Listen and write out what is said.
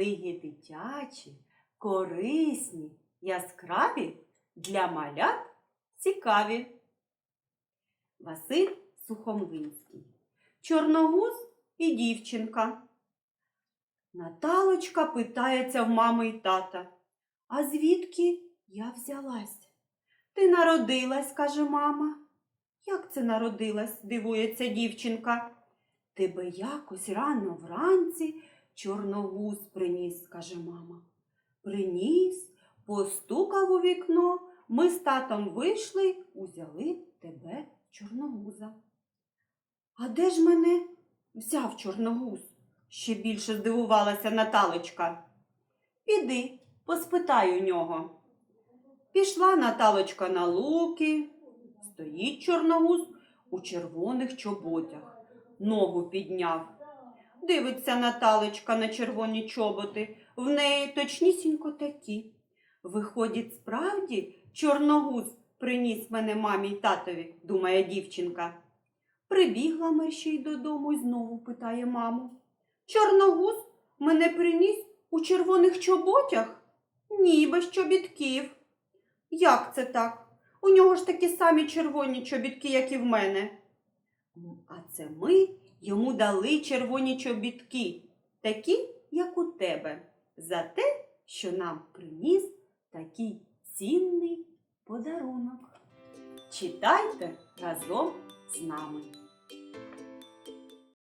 книги дитячі, корисні, яскраві, для малят цікаві. Василь Сухомлинський. Чорногуз і дівчинка. Наталочка питається в мами й тата. А звідки я взялась? Ти народилась, каже мама. Як це народилась? дивується дівчинка. Тебе якось рано вранці чорногуз приніс, каже мама. Приніс, постукав у вікно, ми з татом вийшли, узяли тебе чорногуза. А де ж мене взяв чорногуз? Ще більше здивувалася Наталочка. Піди, поспитай у нього. Пішла Наталочка на луки, стоїть чорногуз у червоних чоботях, ногу підняв. Дивиться Наталочка на червоні чоботи, в неї точнісінько такі. Виходить, справді, чорногуз приніс мене мамі й татові, думає дівчинка. Прибігла мерщій додому і знову питає маму. Чорногуз мене приніс у червоних чоботях? Ні, без чобітків. Як це так? У нього ж такі самі червоні чобітки, як і в мене. «Ну, А це ми йому дали червоні чобітки, такі, як у тебе, за те, що нам приніс такий цінний подарунок. Читайте разом з нами.